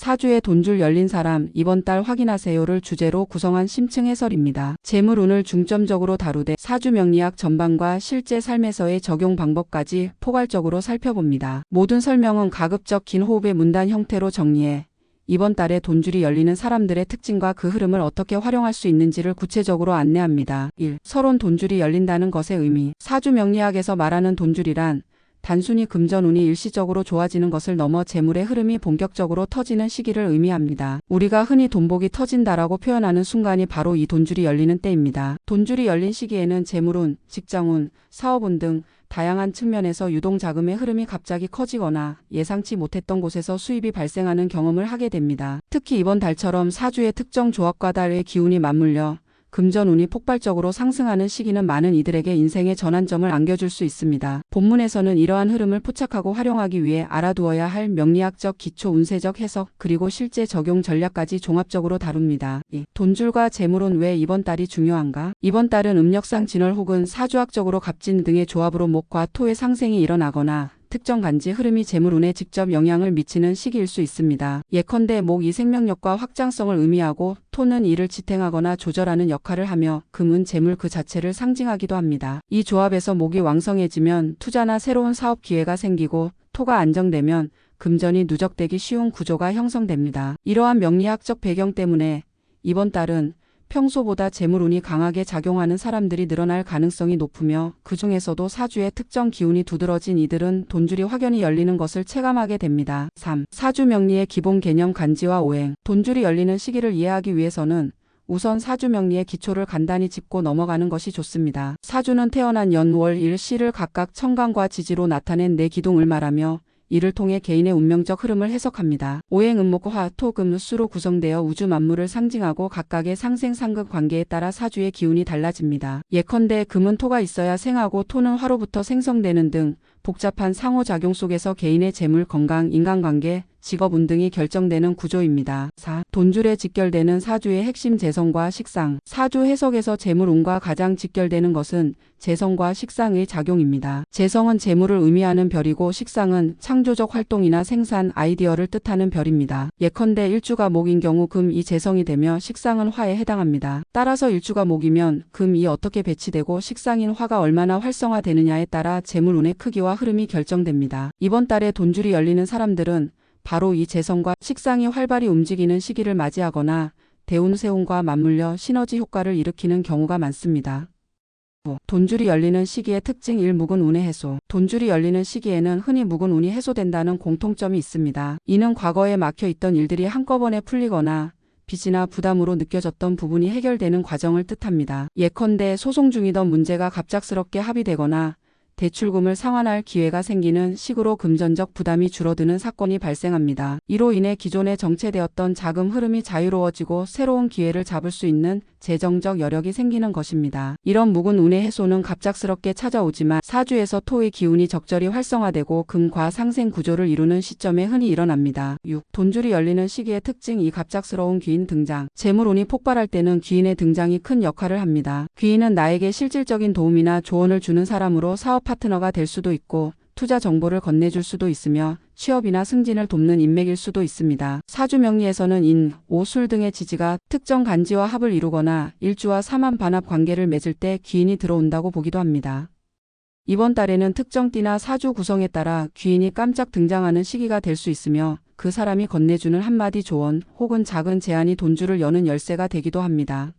사주에 돈 줄 열린 사람 이번 달 확인하세요를 주제로 구성한 심층 해설입니다. 재물운을 중점적으로 다루되 사주 명리학 전반과 실제 삶에서의 적용 방법까지 포괄적으로 살펴봅니다. 모든 설명은 가급적 긴 호흡의 문단 형태로 정리해 이번 달에 돈줄이 열리는 사람들의 특징과 그 흐름을 어떻게 활용할 수 있는지를 구체적으로 안내합니다. 1. 서론 돈줄이 열린다는 것의 의미. 사주 명리학에서 말하는 돈줄이란 단순히 금전운이 일시적으로 좋아지는 것을 넘어 재물의 흐름이 본격적으로 터지는 시기를 의미합니다. 우리가 흔히 돈복이 터진다라고 표현하는 순간이 바로 이 돈줄이 열리는 때입니다. 돈줄이 열린 시기에는 재물운, 직장운, 사업운 등 다양한 측면에서 유동자금의 흐름이 갑자기 커지거나 예상치 못했던 곳에서 수입이 발생하는 경험을 하게 됩니다. 특히 이번 달처럼 사주의 특정 조합과 달의 기운이 맞물려 금전운이 폭발적으로 상승하는 시기는 많은 이들에게 인생의 전환점을 안겨줄 수 있습니다. 본문에서는 이러한 흐름을 포착하고 활용하기 위해 알아두어야 할 명리학적 기초 운세적 해석 그리고 실제 적용 전략까지 종합적으로 다룹니다. 2. 돈줄과 재물은 왜 이번 달이 중요한가? 이번 달은 음력상 진월 혹은 사주학적으로 갑진 등의 조합으로 목과 토의 상생이 일어나거나 특정 간지 흐름이 재물운에 직접 영향을 미치는 시기일 수 있습니다. 예컨대 목이 생명력과 확장성을 의미하고 토는 이를 지탱하거나 조절하는 역할을 하며 금은 재물 그 자체를 상징하기도 합니다. 이 조합에서 목이 왕성해지면 투자나 새로운 사업 기회가 생기고 토가 안정되면 금전이 누적되기 쉬운 구조가 형성됩니다. 이러한 명리학적 배경 때문에 이번 달은 평소보다 재물운이 강하게 작용하는 사람들이 늘어날 가능성이 높으며 그 중에서도 사주의 특정 기운이 두드러진 이들은 돈줄이 확연히 열리는 것을 체감하게 됩니다. 3. 사주 명리의 기본 개념 간지와 오행. 돈줄이 열리는 시기를 이해하기 위해서는 우선 사주 명리의 기초를 간단히 짚고 넘어가는 것이 좋습니다. 사주는 태어난 연, 월, 일, 시를 각각 청강과 지지로 나타낸 네 기둥을 말하며 이를 통해 개인의 운명적 흐름을 해석합니다. 오행 음목 화, 토, 금, 수로 구성되어 우주 만물을 상징하고 각각의 상생 상극 관계에 따라 사주의 기운이 달라집니다. 예컨대 금은 토가 있어야 생하고 토는 화로부터 생성되는 등 복잡한 상호작용 속에서 개인의 재물, 건강, 인간관계, 직업 운 등이 결정되는 구조입니다. 4. 돈줄에 직결되는 사주의 핵심 재성과 식상. 사주 해석에서 재물운과 가장 직결되는 것은 재성과 식상의 작용입니다. 재성은 재물을 의미하는 별이고 식상은 창조적 활동이나 생산, 아이디어를 뜻하는 별입니다. 예컨대 일주가 목인 경우 금이 재성이 되며 식상은 화에 해당합니다. 따라서 일주가 목이면 금이 어떻게 배치되고 식상인 화가 얼마나 활성화되느냐에 따라 재물운의 크기와 흐름이 결정됩니다. 이번 달에 돈줄이 열리는 사람들은 바로 이 재성과 식상이 활발히 움직이는 시기를 맞이하거나 대운세운과 맞물려 시너지 효과를 일으키는 경우가 많습니다. 돈줄이 열리는 시기의 특징 1. 묵은 운의 해소. 돈줄이 열리는 시기에는 흔히 묵은 운이 해소된다는 공통점이 있습니다. 이는 과거에 막혀 있던 일들이 한꺼번에 풀리거나 빚이나 부담으로 느껴졌던 부분이 해결되는 과정을 뜻합니다. 예컨대 소송 중이던 문제가 갑작스럽게 합의되거나 대출금을 상환할 기회가 생기는 식으로 금전적 부담이 줄어드는 사건이 발생합니다. 이로 인해 기존에 정체되었던 자금 흐름이 자유로워지고 새로운 기회를 잡을 수 있는 재정적 여력이 생기는 것입니다. 이런 묵은 운의 해소는 갑작스럽게 찾아오지만 사주에서 토의 기운이 적절히 활성화되고 금과 상생 구조를 이루는 시점에 흔히 일어납니다. 6. 돈줄이 열리는 시기의 특징 이 갑작스러운 귀인 등장. 재물운이 폭발할 때는 귀인의 등장이 큰 역할을 합니다. 귀인은 나에게 실질적인 도움이나 조언을 주는 사람으로 사업 파트너가 될 수도 있고 투자 정보를 건네줄 수도 있으며 취업이나 승진을 돕는 인맥일 수도 있습니다. 사주 명리에서는 인, 오, 술 등의 지지가 특정 간지와 합을 이루거나 일주와 사만 반합 관계를 맺을 때 귀인이 들어온다고 보기도 합니다. 이번 달에는 특정 띠나 사주 구성에 따라 귀인이 깜짝 등장하는 시기가 될 수 있으며 그 사람이 건네주는 한마디 조언 혹은 작은 제안이 돈줄을 여는 열쇠가 되기도 합니다.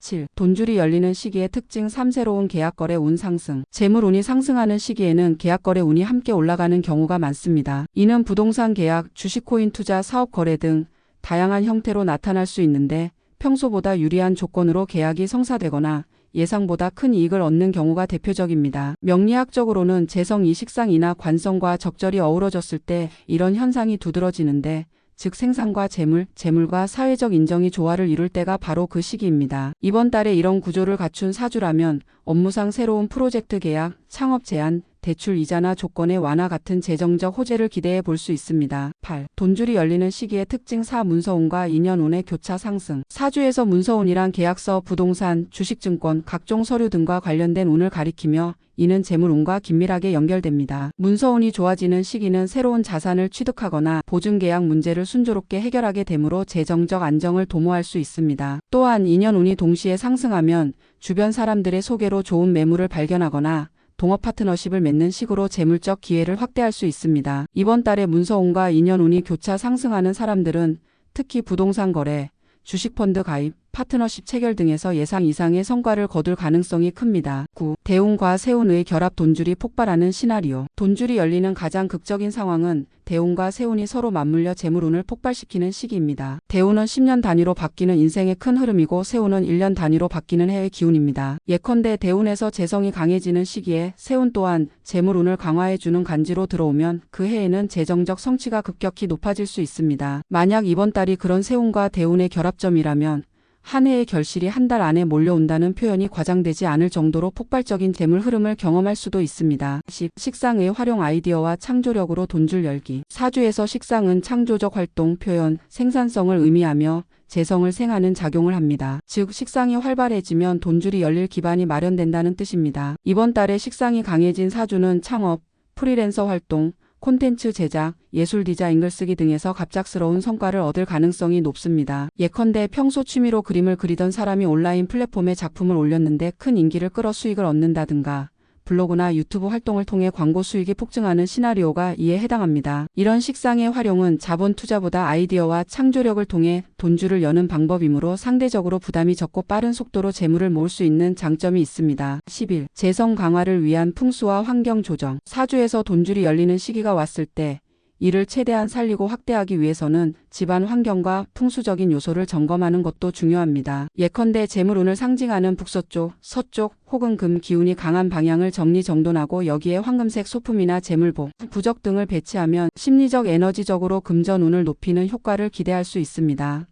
7. 돈줄이 열리는 시기의 특징 3. 새로운 계약거래 운 상승. 재물운이 상승하는 시기에는 계약거래 운이 함께 올라가는 경우가 많습니다. 이는 부동산 계약, 주식 코인 투자, 사업 거래 등 다양한 형태로 나타날 수 있는데 평소보다 유리한 조건으로 계약이 성사되거나 예상보다 큰 이익을 얻는 경우가 대표적입니다. 명리학적으로는 재성 이식상이나 관성과 적절히 어우러졌을 때 이런 현상이 두드러지는데 즉 생산과 재물, 재물과 사회적 인정이 조화를 이룰 때가 바로 그 시기입니다. 이번 달에 이런 구조를 갖춘 사주라면 업무상 새로운 프로젝트 계약, 창업 제안, 대출 이자나 조건의 완화 같은 재정적 호재를 기대해 볼 수 있습니다. 8. 돈줄이 열리는 시기의 특징 4. 문서운과 인연운의 교차 상승. 사주에서 문서운이란 계약서, 부동산, 주식증권, 각종 서류 등과 관련된 운을 가리키며 이는 재물운과 긴밀하게 연결됩니다. 문서운이 좋아지는 시기는 새로운 자산을 취득하거나 보증계약 문제를 순조롭게 해결하게 되므로 재정적 안정을 도모할 수 있습니다. 또한 인연운이 동시에 상승하면 주변 사람들의 소개로 좋은 매물을 발견하거나 동업 파트너십을 맺는 식으로 재물적 기회를 확대할 수 있습니다. 이번 달에 문서운과 인연운이 교차 상승하는 사람들은 특히 부동산 거래, 주식펀드 가입, 파트너십 체결 등에서 예상 이상의 성과를 거둘 가능성이 큽니다. 9. 대운과 세운의 결합 돈줄이 폭발하는 시나리오. 돈줄이 열리는 가장 극적인 상황은 대운과 세운이 서로 맞물려 재물운을 폭발시키는 시기입니다. 대운은 10년 단위로 바뀌는 인생의 큰 흐름이고 세운은 1년 단위로 바뀌는 해의 기운입니다. 예컨대 대운에서 재성이 강해지는 시기에 세운 또한 재물운을 강화해주는 간지로 들어오면 그 해에는 재정적 성취가 급격히 높아질 수 있습니다. 만약 이번 달이 그런 세운과 대운의 결합점이라면 한 해의 결실이 한 달 안에 몰려온다는 표현이 과장되지 않을 정도로 폭발적인 재물 흐름을 경험할 수도 있습니다. 10. 식상의 활용 아이디어와 창조력으로 돈줄 열기. 사주에서 식상은 창조적 활동, 표현, 생산성을 의미하며 재성을 생하는 작용을 합니다. 즉 식상이 활발해지면 돈줄이 열릴 기반이 마련된다는 뜻입니다. 이번 달에 식상이 강해진 사주는 창업, 프리랜서 활동, 콘텐츠 제작, 예술 디자인 글쓰기 등에서 갑작스러운 성과를 얻을 가능성이 높습니다. 예컨대 평소 취미로 그림을 그리던 사람이 온라인 플랫폼에 작품을 올렸는데 큰 인기를 끌어 수익을 얻는다든가 블로그나 유튜브 활동을 통해 광고 수익이 폭증하는 시나리오가 이에 해당합니다. 이런 식상의 활용은 자본 투자보다 아이디어와 창조력을 통해 돈줄을 여는 방법이므로 상대적으로 부담이 적고 빠른 속도로 재물을 모을 수 있는 장점이 있습니다. 11. 재성 강화를 위한 풍수와 환경 조정. 사주에서 돈줄이 열리는 시기가 왔을 때 이를 최대한 살리고 확대하기 위해서는 집안 환경과 풍수적인 요소를 점검하는 것도 중요합니다. 예컨대 재물운을 상징하는 북서쪽, 서쪽 혹은 금 기운이 강한 방향을 정리정돈하고 여기에 황금색 소품이나 재물복, 부적 등을 배치하면 심리적 에너지적으로 금전운을 높이는 효과를 기대할 수 있습니다.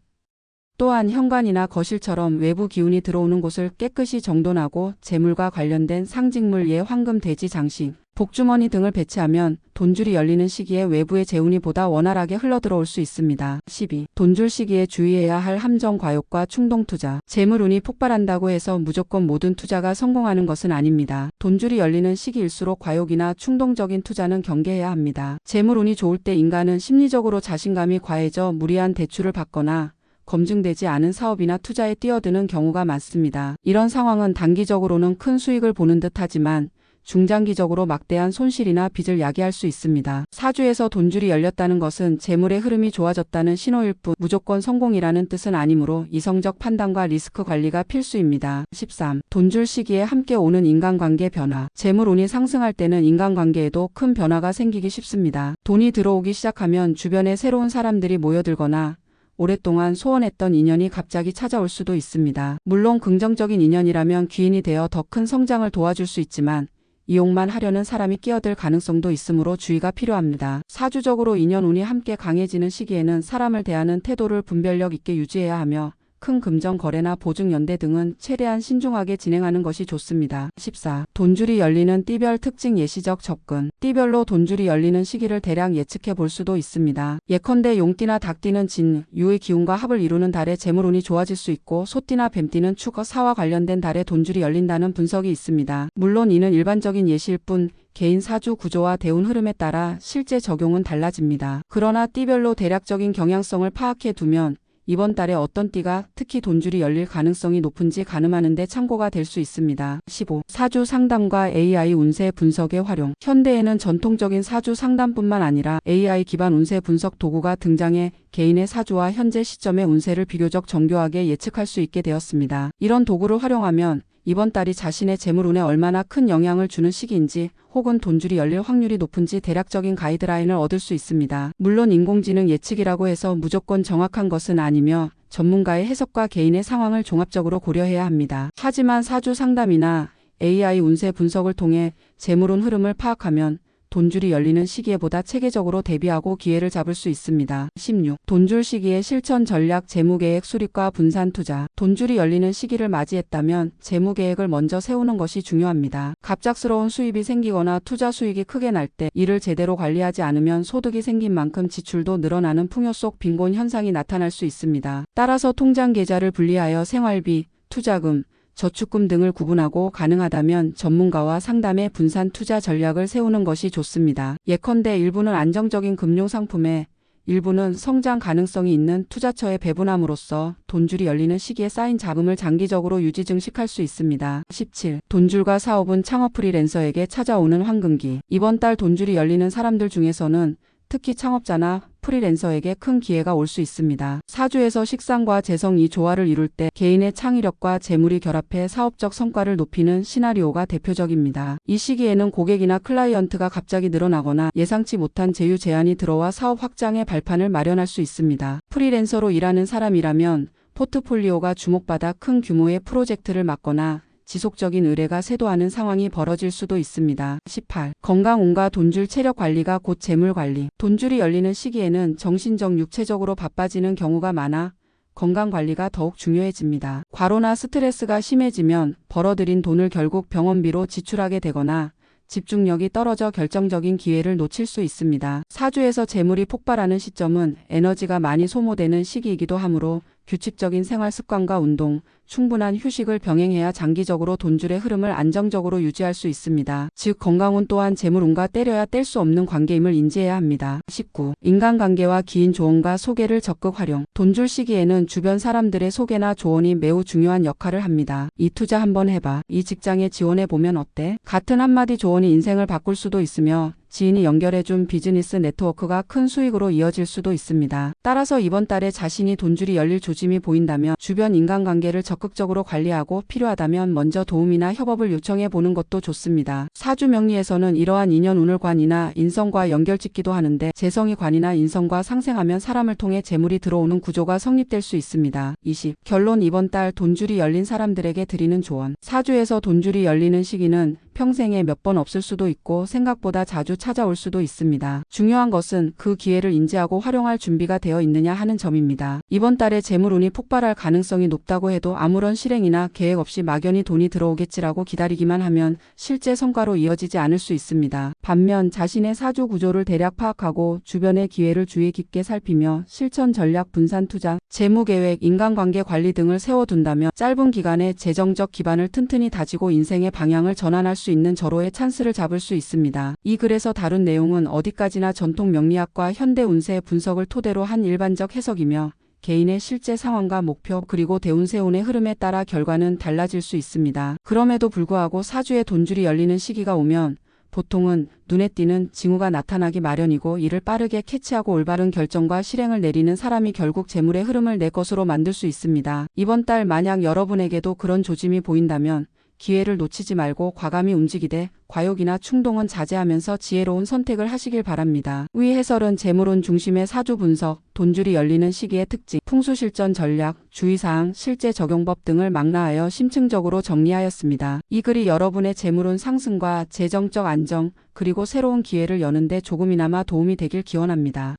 또한 현관이나 거실처럼 외부 기운이 들어오는 곳을 깨끗이 정돈하고 재물과 관련된 상징물 예 황금 돼지 장식, 복주머니 등을 배치하면 돈줄이 열리는 시기에 외부의 재운이 보다 원활하게 흘러들어올 수 있습니다. 12. 돈줄 시기에 주의해야 할 함정 과욕과 충동 투자. 재물운이 폭발한다고 해서 무조건 모든 투자가 성공하는 것은 아닙니다. 돈줄이 열리는 시기일수록 과욕이나 충동적인 투자는 경계해야 합니다. 재물운이 좋을 때 인간은 심리적으로 자신감이 과해져 무리한 대출을 받거나 검증되지 않은 사업이나 투자에 뛰어드는 경우가 많습니다. 이런 상황은 단기적으로는 큰 수익을 보는 듯 하지만 중장기적으로 막대한 손실이나 빚을 야기할 수 있습니다. 사주에서 돈줄이 열렸다는 것은 재물의 흐름이 좋아졌다는 신호일 뿐 무조건 성공이라는 뜻은 아니므로 이성적 판단과 리스크 관리가 필수입니다. 13. 돈줄 시기에 함께 오는 인간관계 변화. 재물운이 상승할 때는 인간관계에도 큰 변화가 생기기 쉽습니다. 돈이 들어오기 시작하면 주변에 새로운 사람들이 모여들거나 오랫동안 소원했던 인연이 갑자기 찾아올 수도 있습니다. 물론 긍정적인 인연이라면 귀인이 되어 더 큰 성장을 도와줄 수 있지만 이용만 하려는 사람이 끼어들 가능성도 있으므로 주의가 필요합니다. 사주적으로 인연운이 함께 강해지는 시기에는 사람을 대하는 태도를 분별력 있게 유지해야 하며 큰 금전 거래나 보증 연대 등은 최대한 신중하게 진행하는 것이 좋습니다. 14. 돈줄이 열리는 띠별 특징 예시적 접근. 띠별로 돈줄이 열리는 시기를 대략 예측해 볼 수도 있습니다. 예컨대 용띠나 닭띠는 진, 유의 기운과 합을 이루는 달에 재물운이 좋아질 수 있고 소띠나 뱀띠는 축어 사와 관련된 달에 돈줄이 열린다는 분석이 있습니다. 물론 이는 일반적인 예시일 뿐 개인 사주 구조와 대운 흐름에 따라 실제 적용은 달라집니다. 그러나 띠별로 대략적인 경향성을 파악해 두면 이번 달에 어떤 띠가 특히 돈줄이 열릴 가능성이 높은지 가늠하는데 참고가 될 수 있습니다. 15. 사주 상담과 AI 운세 분석의 활용. 현대에는 전통적인 사주 상담뿐만 아니라 AI 기반 운세 분석 도구가 등장해 개인의 사주와 현재 시점의 운세를 비교적 정교하게 예측할 수 있게 되었습니다. 이런 도구를 활용하면 이번 달이 자신의 재물운에 얼마나 큰 영향을 주는 시기인지 혹은 돈줄이 열릴 확률이 높은지 대략적인 가이드라인을 얻을 수 있습니다. 물론 인공지능 예측이라고 해서 무조건 정확한 것은 아니며 전문가의 해석과 개인의 상황을 종합적으로 고려해야 합니다. 하지만 사주 상담이나 AI 운세 분석을 통해 재물운 흐름을 파악하면 돈줄이 열리는 시기에 보다 체계적으로 대비하고 기회를 잡을 수 있습니다. 16. 돈줄 시기의 실천 전략 재무계획 수립과 분산 투자. 돈줄이 열리는 시기를 맞이했다면 재무계획을 먼저 세우는 것이 중요합니다. 갑작스러운 수입이 생기거나 투자 수익이 크게 날 때 이를 제대로 관리하지 않으면 소득이 생긴 만큼 지출도 늘어나는 풍요 속 빈곤 현상이 나타날 수 있습니다. 따라서 통장 계좌를 분리하여 생활비, 투자금, 저축금 등을 구분하고 가능하다면 전문가와 상담해 분산 투자 전략을 세우는 것이 좋습니다. 예컨대 일부는 안정적인 금융 상품에 일부는 성장 가능성이 있는 투자처에 배분함으로써 돈줄이 열리는 시기에 쌓인 자금을 장기적으로 유지 증식할 수 있습니다. 17. 돈줄과 사업은 창업 프리랜서에게 찾아오는 황금기. 이번 달 돈줄이 열리는 사람들 중에서는 특히 창업자나 프리랜서에게 큰 기회가 올 수 있습니다. 사주에서 식상과 재성 이 조화를 이룰 때 개인의 창의력과 재물이 결합해 사업적 성과를 높이는 시나리오가 대표적입니다. 이 시기에는 고객이나 클라이언트가 갑자기 늘어나거나 예상치 못한 제휴 제안이 들어와 사업 확장의 발판을 마련할 수 있습니다. 프리랜서로 일하는 사람이라면 포트폴리오가 주목받아 큰 규모의 프로젝트를 맡거나 지속적인 의뢰가 쇄도하는 상황이 벌어질 수도 있습니다. 18. 건강 운과 돈줄 체력 관리가 곧 재물 관리. 돈줄이 열리는 시기에는 정신적 육체적으로 바빠지는 경우가 많아 건강 관리가 더욱 중요해집니다. 과로나 스트레스가 심해지면 벌어들인 돈을 결국 병원비로 지출하게 되거나 집중력이 떨어져 결정적인 기회를 놓칠 수 있습니다. 사주에서 재물이 폭발하는 시점은 에너지가 많이 소모되는 시기이기도 하므로 규칙적인 생활 습관과 운동, 충분한 휴식을 병행해야 장기적으로 돈줄의 흐름을 안정적으로 유지할 수 있습니다. 즉 건강운 또한 재물운과 때려야 뗄 수 없는 관계임을 인지해야 합니다. 19. 인간관계와 기인 조언과 소개를 적극 활용. 돈줄 시기에는 주변 사람들의 소개나 조언이 매우 중요한 역할을 합니다. 이 투자 한번 해봐. 이 직장에 지원해 보면 어때? 같은 한마디 조언이 인생을 바꿀 수도 있으며 지인이 연결해준 비즈니스 네트워크가 큰 수익으로 이어질 수도 있습니다. 따라서 이번 달에 자신이 돈줄이 열릴 조짐이 보인다면 주변 인간관계를 적극적으로 관리하고 필요하다면 먼저 도움이나 협업을 요청해 보는 것도 좋습니다. 사주 명리에서는 이러한 인연 운을 관이나 인성과 연결 짓기도 하는데 재성이 관이나 인성과 상생하면 사람을 통해 재물이 들어오는 구조가 성립될 수 있습니다. 20. 결론 이번 달 돈줄이 열린 사람들에게 드리는 조언. 사주에서 돈줄이 열리는 시기는 평생에 몇 번 없을 수도 있고 생각보다 자주 찾아올 수도 있습니다. 중요한 것은 그 기회를 인지하고 활용할 준비가 되어 있느냐 하는 점입니다. 이번 달에 재물운이 폭발할 가능성이 높다고 해도 아무런 실행이나 계획 없이 막연히 돈이 들어오겠지라고 기다리기만 하면 실제 성과로 이어지지 않을 수 있습니다. 반면 자신의 사주 구조를 대략 파악하고 주변의 기회를 주의 깊게 살피며 실천 전략 분산 투자, 재무 계획, 인간관계 관리 등을 세워둔다면 짧은 기간에 재정적 기반을 튼튼히 다지고 인생의 방향을 전환할 수 있는 절호의 찬스를 잡을 수 있습니다. 이 글에서 다룬 내용은 어디까지나 전통 명리학과 현대 운세 분석을 토대로 한 일반적 해석이며 개인의 실제 상황과 목표 그리고 대운세운의 흐름에 따라 결과는 달라질 수 있습니다. 그럼에도 불구하고 사주에 돈줄이 열리는 시기가 오면 보통은 눈에 띄는 징후가 나타나기 마련이고 이를 빠르게 캐치하고 올바른 결정과 실행을 내리는 사람이 결국 재물의 흐름을 내 것으로 만들 수 있습니다. 이번 달 만약 여러분에게도 그런 조짐이 보인다면 기회를 놓치지 말고 과감히 움직이되 과욕이나 충동은 자제하면서 지혜로운 선택을 하시길 바랍니다. 위 해설은 재물운 중심의 사주 분석, 돈줄이 열리는 시기의 특징, 풍수실전 전략, 주의사항, 실제 적용법 등을 망라하여 심층적으로 정리하였습니다. 이 글이 여러분의 재물운 상승과 재정적 안정, 그리고 새로운 기회를 여는데 조금이나마 도움이 되길 기원합니다.